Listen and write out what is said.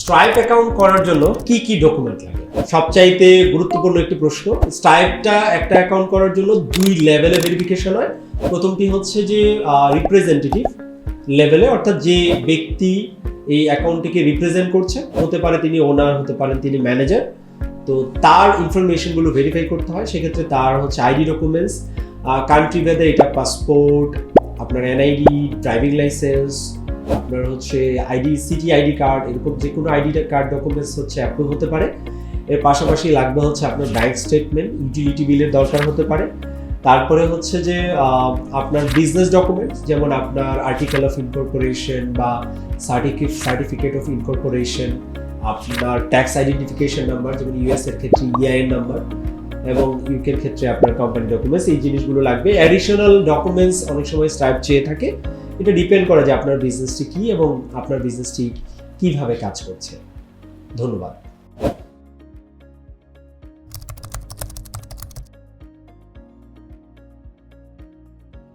Stripe account করার জন্য কি কি ডকুমেন্ট লাগে? সবচাইতে গুরুত্বপূর্ণ একটি প্রশ্ন স্ট্রাইপটা একটা অ্যাকাউন্ট করার জন্য দুই লেভেলে ভেরিফিকেশন হয়। প্রথমটি হচ্ছে যে রিপ্রেজেন্টেটিভ লেভেলে অর্থাৎ যে ব্যক্তি এই অ্যাকাউন্টটিকে রিপ্রেজেন্ট করছে, হতে পারে তিনি ওনার হতে পারেন তিনি ম্যানেজার তো তার ইনফরমেশনগুলো ভেরিফাই করতে হয়। সেক্ষেত্রে তার হচ্ছে আইডি ডকুমেন্টস কান্ট্রি ভেদে এটা পাসপোর্ট আপনার এনআইডি ড্রাইভিং লাইসেন্স আপনার হচ্ছে আইডি সিটি আইডি কার্ড এরকম যে কোনো আইডি কার্ড ডকুমেন্টস হচ্ছে অ্যাপ্রুভ হতে পারে। এর পাশাপাশি লাগবে হচ্ছে আপনার ব্যাংক স্টেটমেন্ট ইউটিলিটি বিলের দরকার হতে পারে। তারপরে হচ্ছে যে আপনার বিজনেস ডকুমেন্টস যেমন আপনার আর্টিকেল অফ ইনকর্পোরেশন বা সার্টিফিকেট সার্টিফিকেট অফ ইনকর্পোরেশন আপনার ট্যাক্স আইডেন্টিফিকেশন নাম্বার যেমন ইউএস এর ক্ষেত্রে ইআইএন নাম্বার এবং ইউকের ক্ষেত্রে আপনার কোম্পানি ডকুমেন্টস এই জিনিসগুলো লাগবে। অ্যাডিশনাল ডকুমেন্টস অনেক সময় স্ট্রাইপ চেয়ে থাকে। এটা ডিপেন্ড করে যে আপনার বিজনেসটি কী এবং আপনার বিজনেসটি কীভাবে কাজ করছে। ধন্যবাদ।